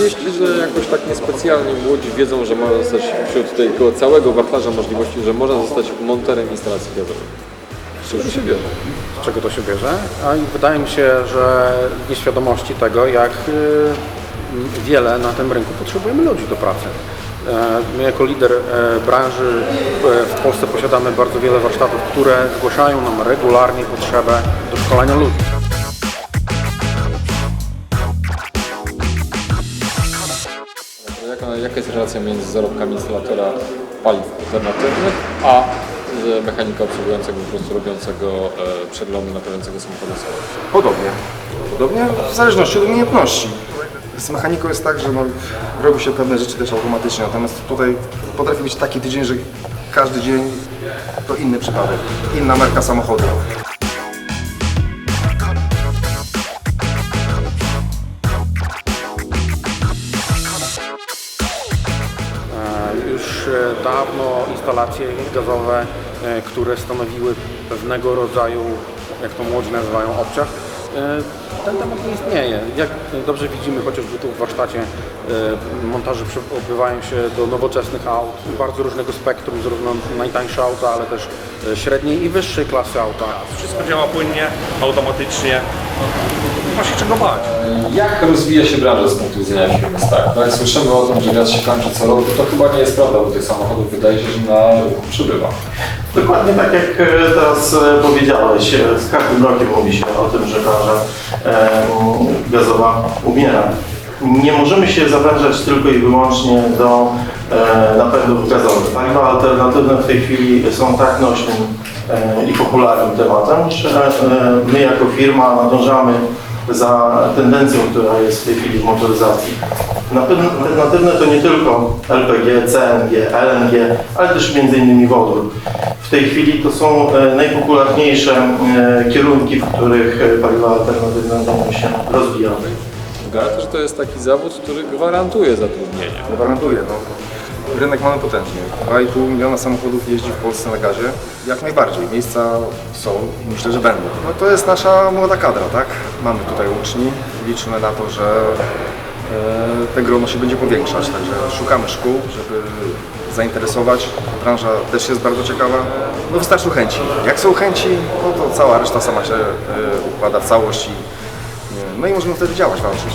myśli, że jakoś tak niespecjalnie młodzi wiedzą, że można zostać wśród tego całego wachlarza możliwości, że można zostać monterem instalacji gazowej? Z czego to się bierze? z czego to się bierze, a wydaje mi się, że nieświadomości tego, jak y, wiele na tym rynku potrzebujemy ludzi do pracy. E, My jako lider e, branży e, w Polsce posiadamy bardzo wiele warsztatów, które zgłaszają nam regularnie potrzebę do szkolenia ludzi. Jaka, jaka jest relacja między zarobkami instalatora paliw alternatywnych, a z mechanika obsługującego, po prostu robiącego e, przeglądy naprawiającego samochody? Podobnie. Podobnie w zależności od umiejętności. Z mechaniką jest tak, że no, robi się pewne rzeczy też automatycznie, natomiast tutaj potrafi być taki tydzień, że każdy dzień to inny przypadek, inna marka samochodu. Już e, dawno instalacje gazowe, e, które stanowiły pewnego rodzaju, jak to młodzi nazywają, obciach, e, ten temat nie istnieje. Jak dobrze widzimy chociażby tu w warsztacie, montaże prze- odbywają się do nowoczesnych aut, bardzo różnego spektrum, zarówno najtańsze auta, ale też średniej i wyższej klasy auta. Wszystko działa płynnie, automatycznie. Nie ma się czego bać. Jak rozwija się branża z punktu widzenia firmy Stark? Tak? Słyszymy o tym, że gaz się kończy co roku. To chyba nie jest prawda, bo tych samochodów wydaje się, że na rynku przybywa. Dokładnie tak jak e, teraz e, powiedziałeś, e, z każdym rokiem mówi się o tym, że branża gazowa umiera. Nie możemy się zawężać tylko i wyłącznie do e, napędów gazowych. Paliwa alternatywne w tej chwili są tak nośnym e, i popularnym tematem, że e, my jako firma nadążamy za tendencją, która jest w tej chwili w motoryzacji. Alternatywne to nie tylko LPG, CNG, LNG, ale też m.in. wodór. W tej chwili to są e, najpopularniejsze e, kierunki, w których e, paliwa alternatywne będą się rozwijały. Gwarantuje, że to jest taki zawód, który gwarantuje zatrudnienie. Gwarantuję, no. Rynek mamy potężny. 2,5 miliona samochodów jeździ w Polsce na gazie. Jak najbardziej. Miejsca są i myślę, że będą. No to jest nasza młoda kadra, tak? Mamy tutaj uczni. Liczymy na to, że e, te grono się będzie powiększać. Także szukamy szkół, żeby zainteresować. Branża też jest bardzo ciekawa. No wystarczy chęci. Jak są chęci, no to cała reszta sama się e, układa w całość i, no i możemy wtedy działać, walczyć.